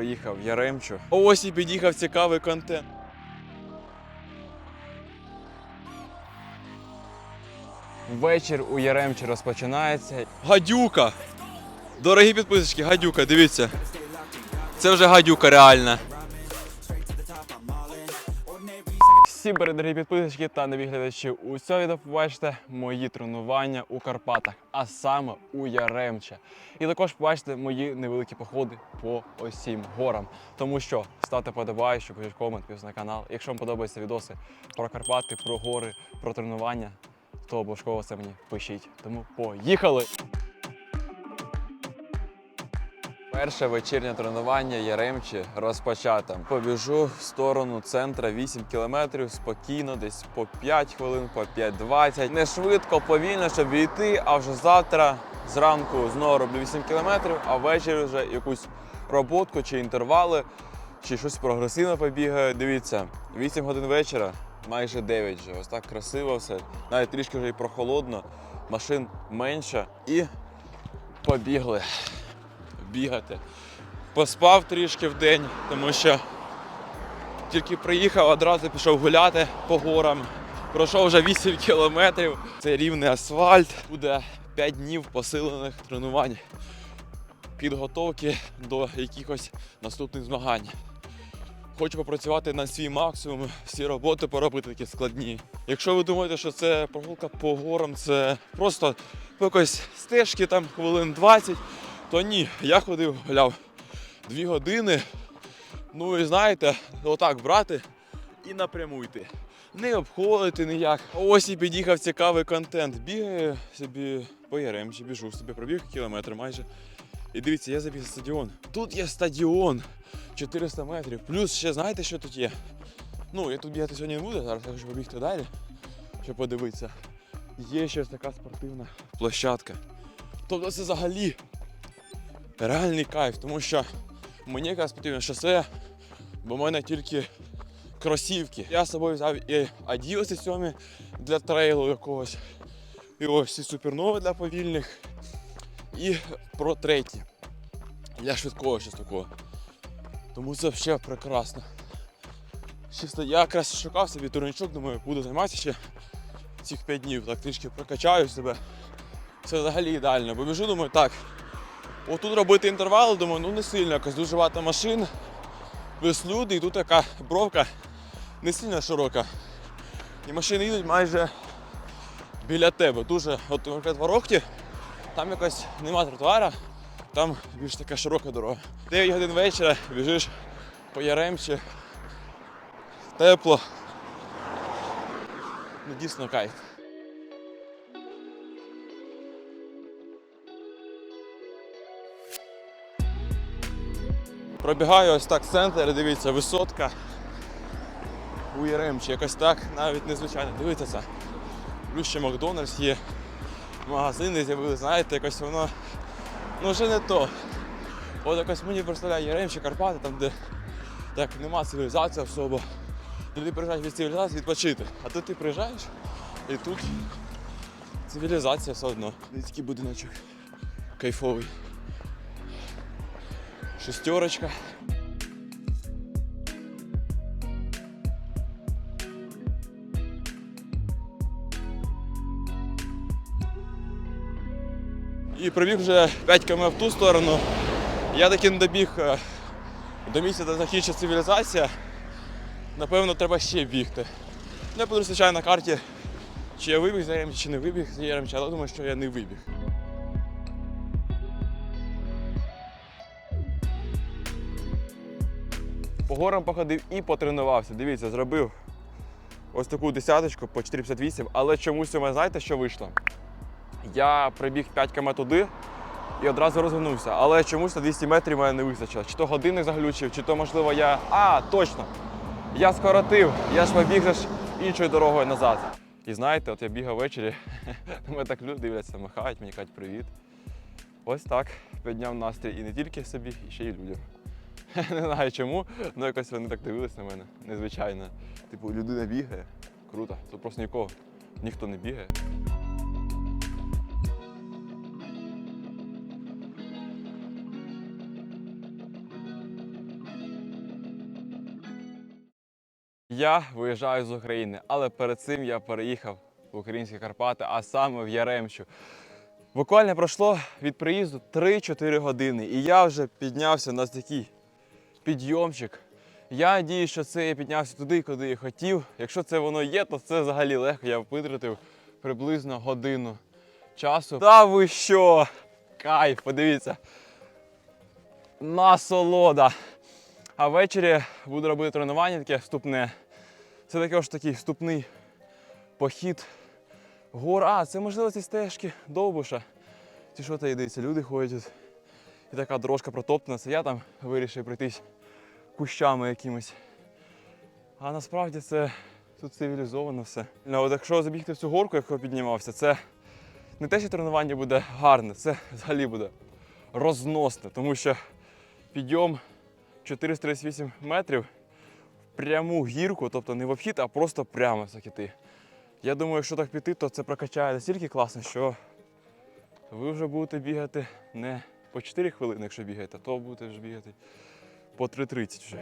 приїхав в Яремчу. Ось і під'їхав цікавий контент. Вечір у Яремчі розпочинається. Гадюка! Дорогі підписочки, гадюка, дивіться. Це вже гадюка реальна. Всім привіт, дорогі підписчики та нові глядачі. У цьому відео побачите мої тренування у Карпатах, а саме у Яремче. І також побачите мої невеликі походи по осім горам. Тому що ставте подобаючи, пишіть комент, підписуйтесь на канал. Якщо вам подобаються відоси про Карпати, про гори, про тренування, то обов'язково це мені пишіть. Тому поїхали! Перше вечірнє тренування Яремчі розпочато. Побіжу в сторону центра 8 кілометрів спокійно, десь по 5 хвилин, по 5-20. Не швидко, повільно, щоб війти, а вже завтра зранку знову роблю 8 кілометрів, а ввечері вже якусь роботку чи інтервали, чи щось прогресивно побігаю. Дивіться, 8 годин вечора, майже 9 вже. Ось так красиво все. Навіть трішки вже і прохолодно, машин менше і побігли бігати. Поспав трішки в день, тому що тільки приїхав, одразу пішов гуляти по горам. Пройшов вже 8 кілометрів. Це рівний асфальт. Буде 5 днів посилених тренувань, підготовки до якихось наступних змагань. Хочу попрацювати на свій максимум, всі роботи поробити такі складні. Якщо ви думаєте, що це прогулка по горам, це просто по якоїсь стежки там хвилин 20, то ні, я ходив, гуляв дві години. Ну і знаєте, отак брати і напряму йти. Не обходити ніяк. Ось і під'їхав цікавий контент. Бігаю собі по Яремчі, біжу собі, пробіг кілометр майже. І дивіться, я забіг стадіон. Тут є стадіон 400 метрів. Плюс ще знаєте, що тут є? Ну, я тут бігати сьогодні не буду, зараз я хочу побігти далі, щоб подивитися. Є ще така спортивна площадка. Тобто це взагалі реальний кайф, тому що мені якраз потрібно шосе, бо в мене тільки кросівки. Я з собою взяв і Adios 7 для трейлу якогось, і ось ці супернови для повільних, і Pro 3 для швидкого щось такого. Тому це взагалі прекрасно. Чисто я якраз шукав собі турнічок, думаю, буду займатися ще цих 5 днів, так трішки прокачаю себе. Це взагалі ідеально. Бо біжу, думаю, так, Отут робити інтервали, думаю, ну не сильно, якось дуже багато машин, плюс люди, і тут така бровка не сильно широка. І машини їдуть майже біля тебе. Дуже, от, наприклад, в Орохті, там якось нема тротуара, там більш така широка дорога. 9 годин вечора біжиш по Яремчі, тепло. Ну, дійсно кайф. Пробігаю ось так центр, дивіться, висотка у Яремчі, якось так, навіть незвичайно. Дивіться це. Плюс ще Макдональдс є, магазини з'явили, знаєте, якось воно ну вже не то. От якось мені представляє Яремчі, Карпати, там де так нема цивілізації особо. Люди приїжджають від цивілізації відпочити. А тут ти приїжджаєш і тут цивілізація все одно. Такий будиночок кайфовий. Шестерочка. І пробіг вже 5 км в ту сторону. Я таки не добіг е, до місця, де закінчиться цивілізація. Напевно, треба ще бігти. Не буду звичайно на карті, чи я вибіг за Яремчі, чи не вибіг за Яремчі, але думаю, що я не вибіг. Горам походив і потренувався. Дивіться, зробив ось таку десяточку по 4,58, але чомусь у мене знаєте, що вийшло? Я прибіг 5 км туди і одразу розвернувся. Але чомусь на 200 метрів мене не вистачило. Чи то годинник заглючив, чи то, можливо, я. А, точно! Я скоротив, я ж побіг ж іншою дорогою назад. І знаєте, от я бігав ввечері, мене так люди дивляться, махають, мені кажуть привіт. Ось так підняв настрій і не тільки собі, і ще й людям. Не знаю чому, але якось вони так дивились на мене. Незвичайно. Типу, людина бігає. Круто. Тут просто нікого. Ніхто не бігає. Я виїжджаю з України, але перед цим я переїхав в українські Карпати, а саме в Яремчу. Буквально пройшло від приїзду 3-4 години, і я вже піднявся на такий підйомчик. Я надію, що це я піднявся туди, куди я хотів. Якщо це воно є, то це взагалі легко. Я витратив приблизно годину часу. Та ви що? Кайф, подивіться. Насолода. А ввечері буду робити тренування таке вступне. Це також такий вступний похід. Гор. А, це можливо ці стежки довбуша. Ці що та йдеться, люди ходять. І така дорожка протоптана. Це я там вирішив пройтись кущами якимось. А насправді це тут цивілізовано все. Ну, от якщо забігти в цю горку, яку піднімався, це не те, що тренування буде гарне, це взагалі буде розносне, тому що підйом 438 метрів в пряму гірку, тобто не в обхід, а просто прямо так іти. Я думаю, якщо так піти, то це прокачає настільки класно, що ви вже будете бігати не по 4 хвилини, якщо бігаєте, то будете вже бігати по 3.30 вже.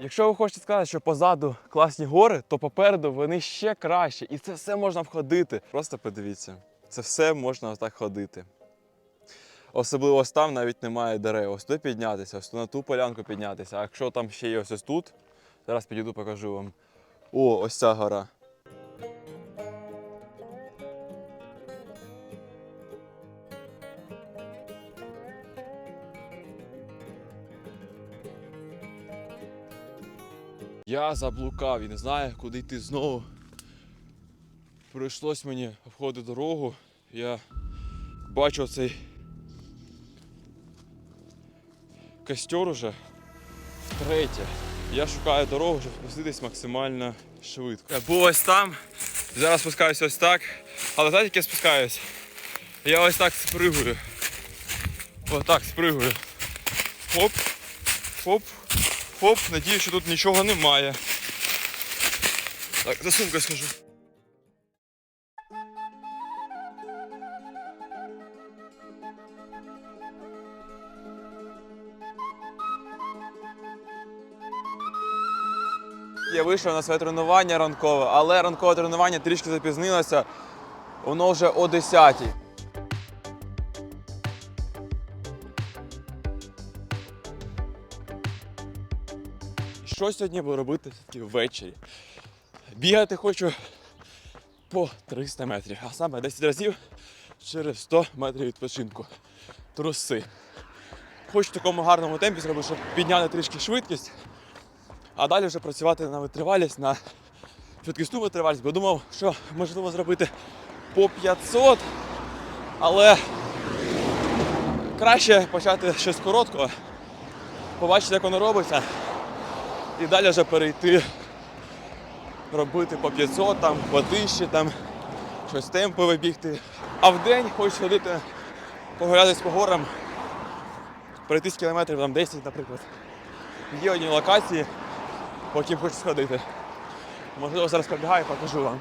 Якщо ви хочете сказати, що позаду класні гори, то попереду вони ще краще. І це все можна входити. Просто подивіться, це все можна отак ходити. Особливо ось там навіть немає дерев. Ось туди піднятися, ось на ту полянку піднятися. А якщо там ще є ось, ось тут, зараз підійду, покажу вам. О, ось ця гора. Я заблукав і не знаю, куди йти знову. Прийшлось мені обходити дорогу. Я бачу цей костер уже втретє. Я шукаю дорогу, щоб спуститись максимально швидко. Я був ось там, зараз спускаюся ось так. Але знаєте, як я спускаюсь? Я ось так спригую. Ось так спригую. Хоп, хоп, хоп. Надію, що тут нічого немає. Так, за сумкою схожу. Я вийшов на своє тренування ранкове, але ранкове тренування трішки запізнилося. Воно вже о 10 Що сьогодні буду робити ввечері? Бігати хочу по 300 метрів, а саме 10 разів через 100 метрів відпочинку. Труси. Хочу в такому гарному темпі зробити, щоб підняти трішки швидкість, а далі вже працювати на витривалість, на швидкісну витривалість, бо думав, що можливо зробити по 500, але краще почати щось короткого, побачити, як воно робиться, і далі вже перейти робити по 500, там, по 1000, там, щось темпове бігти. А в день хочу ходити, погулятись по горам, пройтись кілометрів там 10, наприклад. Є одні локації, по яким хочу сходити. Можливо, зараз побігаю, покажу вам.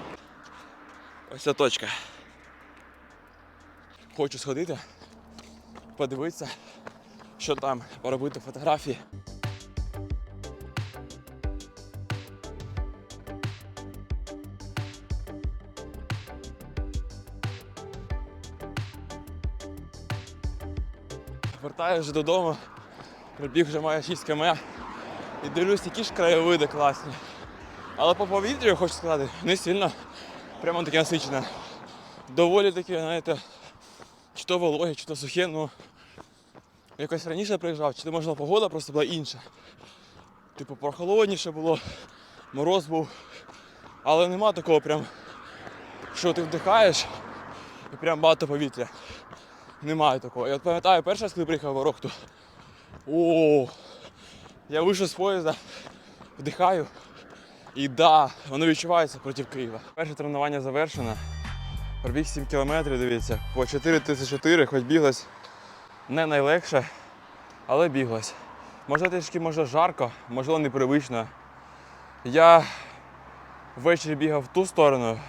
Ось ця точка. Хочу сходити, подивитися, що там, поробити фотографії. Вертаю вже додому, прибіг вже має 6 км і дивлюсь, які ж краєвиди класні. Але по повітрю, хочу сказати, не сильно прямо таке насичене. Доволі таке, знаєте, чи то вологе, чи то сухе, ну якось раніше приїжджав, чи то можливо погода просто була інша. Типу прохолодніше було, мороз був. Але нема такого прям, що ти вдихаєш і прям багато повітря. Немає такого. Я пам'ятаю, перший раз, коли приїхав в Орохту. О, я вийшов з поїзда, вдихаю. І да, воно відчувається проти Києва. Перше тренування завершено. Пробіг 7 кілометрів, дивіться, по 4.34, хоч біглось не найлегше, але біглось. Може трішки може жарко, можливо непривично. Я ввечері бігав в ту сторону,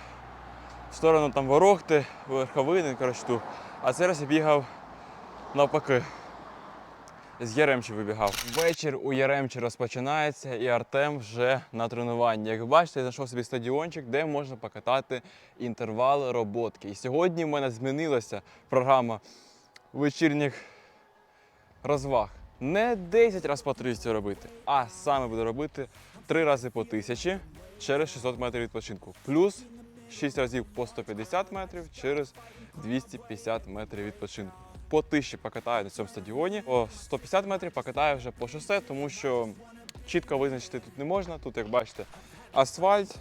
в сторону там Ворохти, Верховини, коротше ту. А зараз я бігав навпаки. З Яремчі вибігав. Вечір у Яремчі розпочинається, і Артем вже на тренуванні. Як ви бачите, я знайшов собі стадіончик, де можна покатати інтервал роботки. І сьогодні в мене змінилася програма вечірніх розваг. Не 10 разів по 300 робити, а саме буду робити 3 рази по 1000 через 600 метрів відпочинку. Плюс 6 разів по 150 метрів через 250 метрів відпочинку. По 1000 покатаю на цьому стадіоні, по 150 метрів покатаю вже по шосе, тому що чітко визначити тут не можна. Тут, як бачите, асфальт,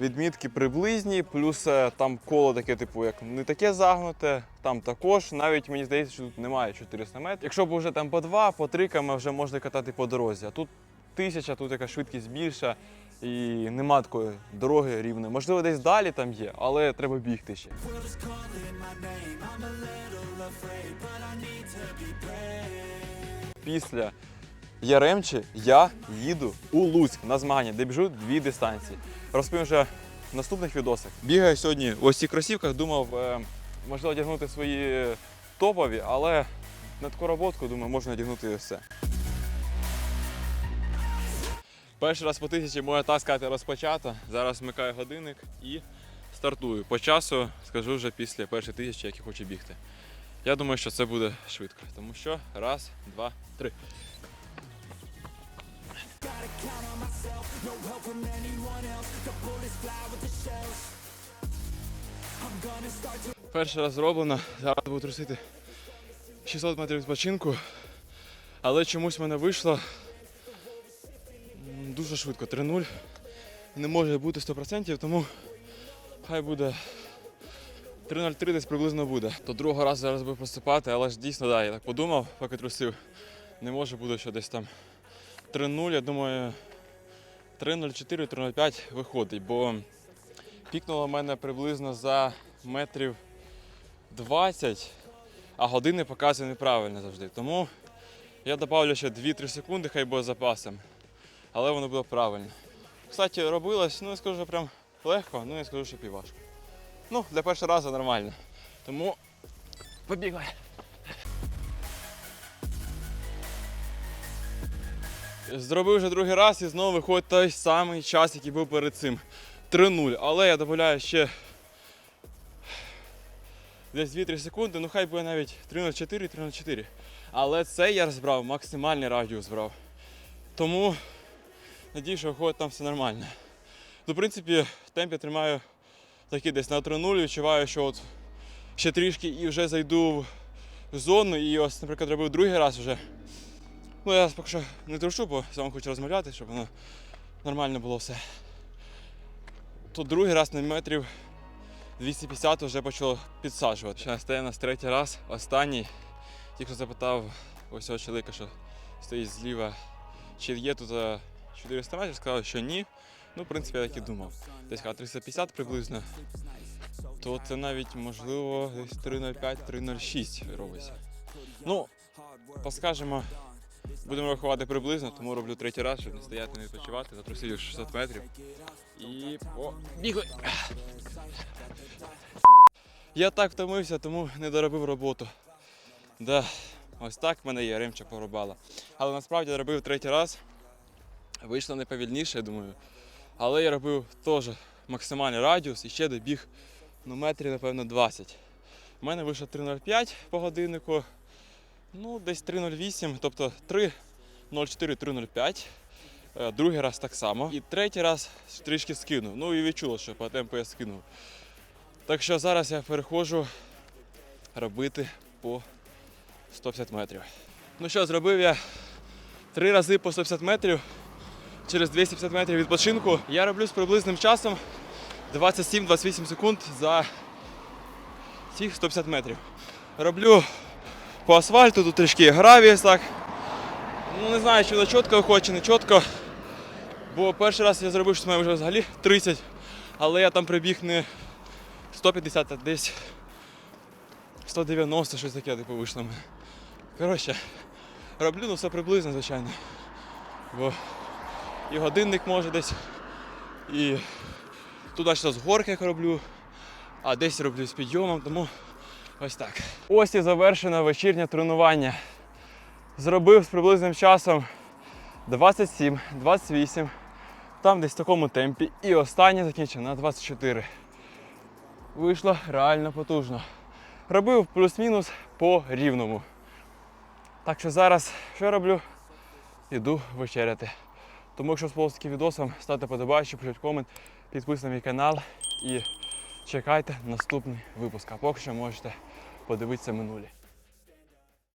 відмітки приблизні, плюс е, там коло таке, типу, як не таке загнуте, там також. Навіть мені здається, що тут немає 400 метрів. Якщо б вже там по 2, по 3 км вже можна катати по дорозі. А тут тисяча, тут яка швидкість більша і нема такої дороги рівної. Можливо, десь далі там є, але треба бігти ще. Після Яремчі я їду у Луцьк на змагання, де біжу дві дистанції. Розповім вже в наступних відосах. Бігаю сьогодні в ось цих кросівках, думав, е, можливо, одягнути свої топові, але на таку роботку, думаю, можна одягнути все. Перший раз по тисячі моя так сказати розпочата. Зараз вмикаю годинник і стартую. По часу скажу вже після першої тисячі, як я хочу бігти. Я думаю, що це буде швидко. Тому що раз, два, три. Перший раз зроблено, зараз буду трусити 600 метрів відпочинку, але чомусь в мене вийшло дуже швидко, 3-0. Не може бути 100%, тому хай буде 3.03 десь приблизно буде. То другого разу зараз буду посипати, але ж дійсно, да, я так подумав, поки трусив. Не може бути, що десь там 3.0, я думаю, 3.04, 3.05 виходить, бо пікнуло в мене приблизно за метрів 20, а години показує неправильно завжди. Тому я додавлю ще 2-3 секунди, хай буде запасом, але воно буде правильно. Кстати, робилось, ну не скажу, що прям легко, ну не скажу, що і важко. Ну, для першого разу нормально. Тому побігли. Зробив вже другий раз і знову виходить той самий час, який був перед цим. 3-0. Але я додаю ще десь 2-3 секунди, ну хай буде навіть 3-0-4, 3-0-4. Але це я збрав, максимальний радіус брав. Тому надію, що виходить там все нормально. Ну, в принципі, темп я тримаю такий десь на 3-0, відчуваю, що от ще трішки і вже зайду в зону. І ось, наприклад, робив другий раз вже. Ну, я поки що не трушу, бо вами хочу розмовляти, щоб воно нормально було все. Тут другий раз на метрів 250 вже почало підсаджувати. Ще стає нас третій раз, останній. Тільки запитав ось цього чоловіка, що стоїть зліва, чи є тут е, 400 метрів, сказав, що ні. Ну, в принципі, я так і думав. Десь сказав, 350 приблизно. То це навіть можливо десь 305-306 робиться. Ну, поскажемо, будемо рахувати приблизно, тому роблю третій раз, щоб не стояти, не відпочивати, затрусив 600 метрів. І побігли. Я так втомився, тому не доробив роботу. Да, ось так в мене є римча порубала. Але насправді я робив третій раз. Вийшло не повільніше, я думаю. Але я робив теж максимальний радіус і ще добіг ну, метрів, напевно, 20. У мене вийшло 3.05 по годиннику. Ну, десь 3.08, тобто 3.04, 3.05. Е, Другий раз так само. І третій раз трішки скинув. Ну і відчуло, що по темпу я скинув. Так що зараз я переходжу робити по 150 метрів. Ну що, зробив я три рази по 150 метрів через 250 метрів відпочинку. Я роблю з приблизним часом 27-28 секунд за ці 150 метрів. Роблю по асфальту, тут трішки гравій так. Ну не знаю, чи воно чітко чи не чітко. Бо перший раз я зробив, що мене вже взагалі 30, але я там прибіг не 150, а десь 190, щось таке типу вийшло. Коротше, роблю ну все приблизно, звичайно. Бо і годинник може десь, і туди ще з горки роблю, а десь роблю з підйомом, тому Ось так. Ось і завершено вечірнє тренування. Зробив з приблизним часом 27, 28, там десь в такому темпі. І останнє закінчив на 24. Вийшло реально потужно. Робив плюс-мінус по рівному. Так що зараз що роблю? Іду вечеряти. Тому якщо сподобався такий відос, ставте подобаючи, пишіть комент, підписуйтесь на мій канал і чекайте наступний випуск. А поки що можете подивитися минулі.